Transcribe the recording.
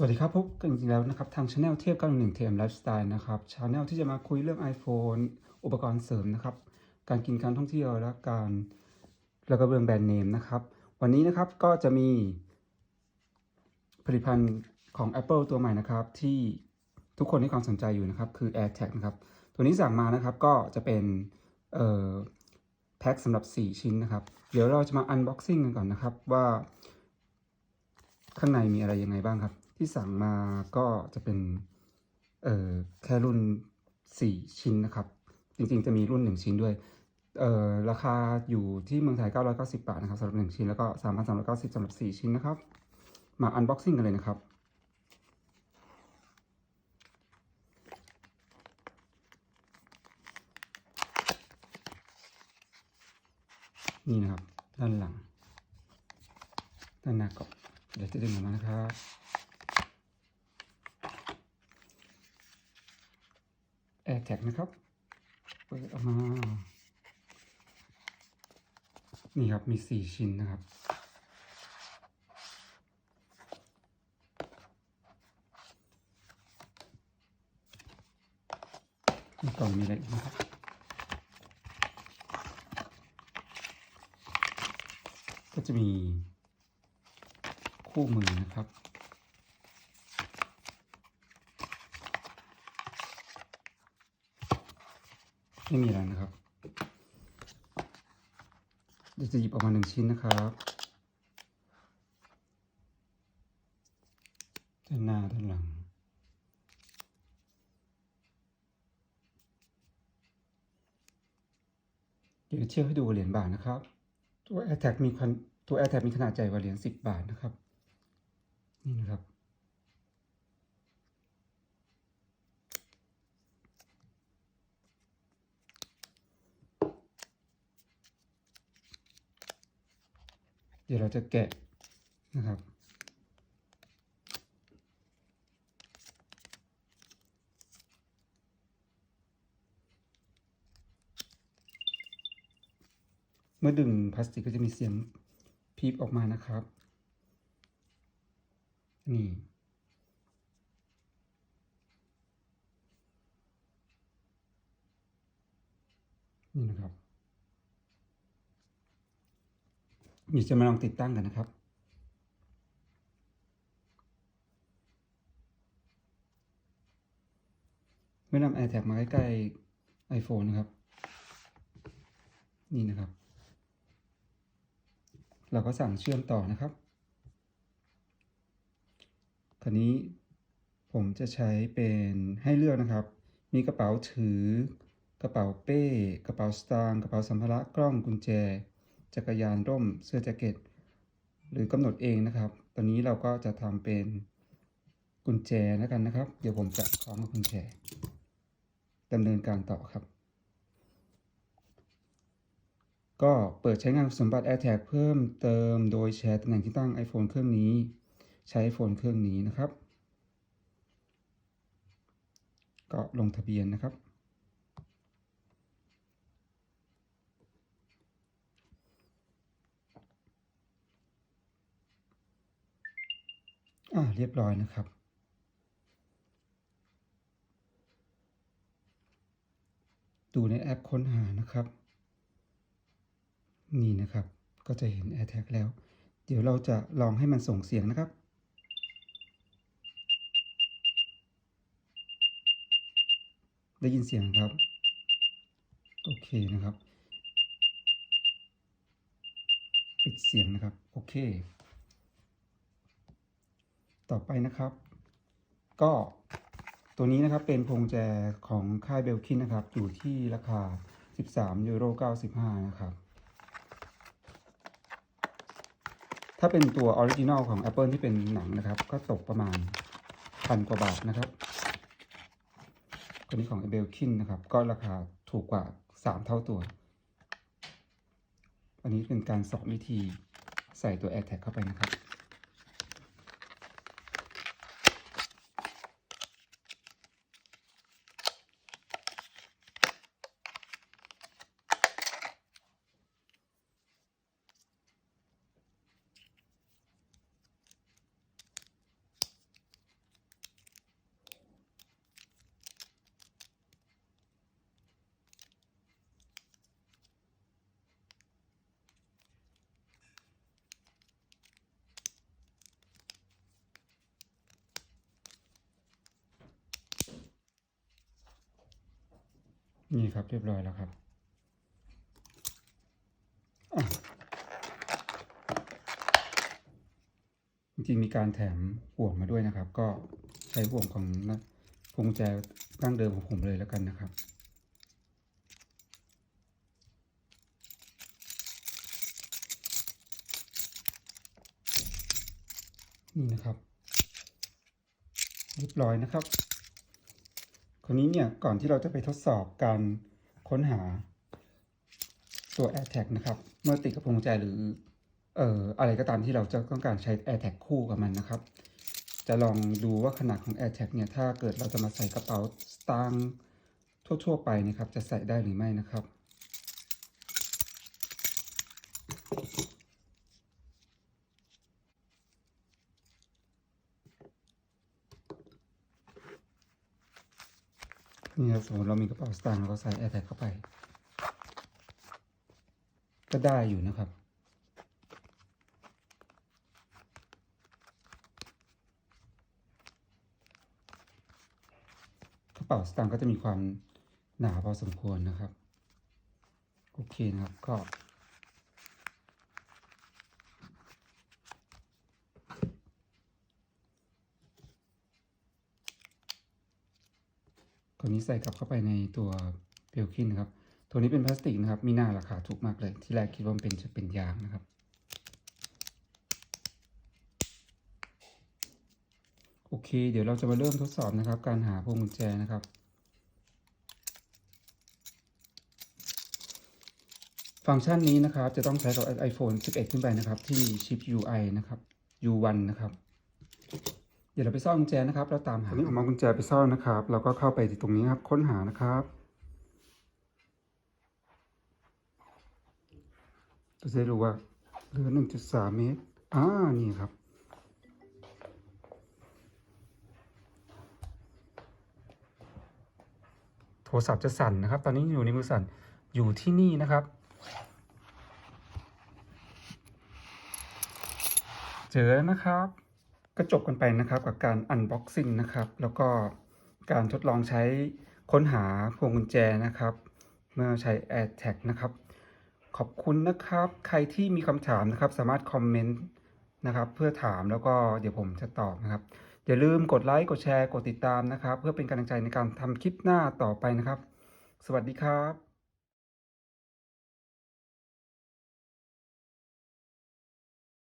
สวัสดีครับพบกันอีกแล้วนะครับ ทางช anel เทียบ911 TM Lifestyle นะครับช anel ที่จะมาคุยเรื่อง iPhone อุปกรณ์เสริมนะครับ การกินการท่องเที่ยวและการแล้วก็เรื่องแบรนด์เนมนะครับ วันนี้นะครับก็จะมี ผลิตภัณฑ์ของ Apple ตัวใหม่นะครับ ที่ทุกคนให้ความสนใจอยู่นะครับ คือ AirTag นะครับ ตัวนี้สั่งมานะครับก็จะเป็นแพ็คสำหรับ 4 ชิ้นนะครับ เดี๋ยวเราจะมา unboxing กันก่อนนะครับว่า ข้างในมีอะไรยังไงบ้างครับ ที่สั่งมาก็จะเป็นเอ่อแค่รุ่น 4 ชิ้นนะครับ จริงๆจะมีรุ่น 1 ชิ้นด้วยเอ่อราคาอยู่ที่เมืองไทย 990 บาทนะครับสำหรับ 1 ชิ้นแล้วก็ 3,390สำหรับ 4 ชิ้นนะครับ มา unboxing กันเลยนะครับนี่นะครับ ด้านหลัง ด้านหน้าก่อนเดี๋ยวจะดึงออกมานะครับ AirTag นะครับ เปิดออกมา นี่ครับ มี4ชิ้นนะครับในกล่องมีอะไรอีกนะครับก็จะมีคู่มือนะครับ ไม่มีอะไรนะครับเดี๋ยวจะหยิบออกมาหนึ่งชิ้นนะครับด้านหน้าด้านหลังเดี๋ยวเทียบให้ดูเหรียญบาทนะครับ ตัว AirTag มีตัว AirTag มีขนาดใหญ่กว่าเหรียญ10 บาทนะครับ นี่นะครับ เดี๋ยวเราจะแกะนะครับ เมื่อดึงพลาสติกก็จะมีเสียงพีบออกมานะครับ นี่นี่นะครับ เดี๋ยวจะมาลองติดตั้งกันนะครับ เมื่อนำ AirTag มาใกล้ๆ iPhone นะครับ นี่นะครับ เราก็สั่งเชื่อมต่อนะครับ คราวนี้ผมจะใช้เป็นให้เลือกนะครับ มีกระเป๋าถือกระเป๋าเป้ กระเป๋าสตางค์กระเป๋าสัมภาระกล้องกุญแจ จักรยานร่มเสื้อแจ็คเก็ต หรือกำหนดเองนะครับ ตอนนี้เราก็จะทำเป็นกุญแจแล้วกันนะครับ เดี๋ยวผมจะคล้องกับกุญแจดำเนินการต่อครับ ก็เปิดใช้งานสมบัติ AirTag เพิ่มเติมโดยแชร์ตำแหน่งที่ตั้ง iPhone เครื่องนี้ ใช้ iPhone เครื่องนี้นะครับ ก็ลงทะเบียนนะครับ อ่าเรียบร้อยนะครับ ดูในแอปค้นหานะครับ นี่นะครับ ก็จะเห็น AirTag แล้ว เดี๋ยวเราจะลองให้มันส่งเสียงนะครับได้ยินเสียงครับ โอเคนะครับ ปิดเสียงนะครับ โอเค ต่อไปนะครับ ก็ตัวนี้นะครับเป็นพวงแจของค่ายเบลคินนะครับ อยู่ที่ราคา 13ยูโร95 นะครับ ถ้าเป็นตัวออริจินอลของ Apple ที่เป็นหนังนะครับ ก็ตกประมาณพันกว่าบาทนะครับตัวนี้ของเบลคินนะครับ ก็ราคาถูกกว่า 3 เท่าตัว อันนี้เป็นการสอนวิธีใส่ตัว AirTag เข้าไปนะครับ นี่ครับเรียบร้อยแล้วครับจริงมีการแถมห่วงมาด้วยนะครับ ก็ใช้ห่วงของนะพวงแจดั้งเดิมของผมเลยแล้วกันนะครับ นี่นะครับเรียบร้อยนะครับ คราวนี้เนี่ยก่อนที่เราจะไปทดสอบการค้นหาตัว AirTag นะครับ เมื่อติดกับพวงกุญแจหรือเอ่ออะไรก็ตามที่เราจะต้องการใช้ AirTag คู่กับมันนะครับ จะลองดูว่าขนาดของ AirTag เนี่ยถ้าเกิดเราจะมาใส่กระเป๋าสตางค์ทั่ว ๆ ไปนะครับ จะใส่ได้หรือไม่นะครับ นี่สมมติเรามีกระเป๋าสตางค์เราก็ใส่แอร์แท็กเข้าไป ก็ได้อยู่นะครับ กระเป๋าสตางค์ก็จะมีความหนาพอสมควรนะครับ โอเคนะครับก็ ตัวนี้ใส่กลับเข้าไปในตัวเบลคินนะครับ ตัวนี้เป็นพลาสติกนะครับ มีหน้าราคาถูกมากเลย ที่แรกคิดว่ามันเป็นจะเป็นยางนะครับ โอเค เดี๋ยวเราจะมาเริ่มทดสอบนะครับ การหาพวงกุญแจนะครับ ฟังก์ชันนี้นะครับ จะต้องใช้กับ iPhone 11 ขึ้นไปนะครับ ที่มีชิป UI นะครับ U1 นะครับ ดี๋ยวเราไปซ่อนกุญแจนะครับ เราตามหาตอนนี้ผมเอากุญแจไปซ่อนนะครับ เราก็เข้าไปที่ตรงนี้ครับ ค้นหานะครับเราจะได้รู้ว่าเหลือ 1.3 เมตร อ่า นี่ครับ โทรศัพท์จะสั่นนะครับ ตอนนี้อยู่ในมือสั่น อยู่ที่นี่นะครับ เจอแล้วนะครับ ก็จบกันไปนะครับกับการ unboxing นะครับแล้วก็การทดลองใช้ค้นหาพวงกุญแจนะครับ เมื่อใช้ AirTag นะครับ ขอบคุณนะครับ ใครที่มีคำถามนะครับ สามารถคอมเมนต์นะครับเพื่อถามแล้วก็เดี๋ยวผมจะตอบนะครับ อย่าลืมกดไลค์กดแชร์กดติดตามนะครับ เพื่อเป็นกำลังใจในการทำคลิปหน้าต่อไปนะครับ สวัสดีครับ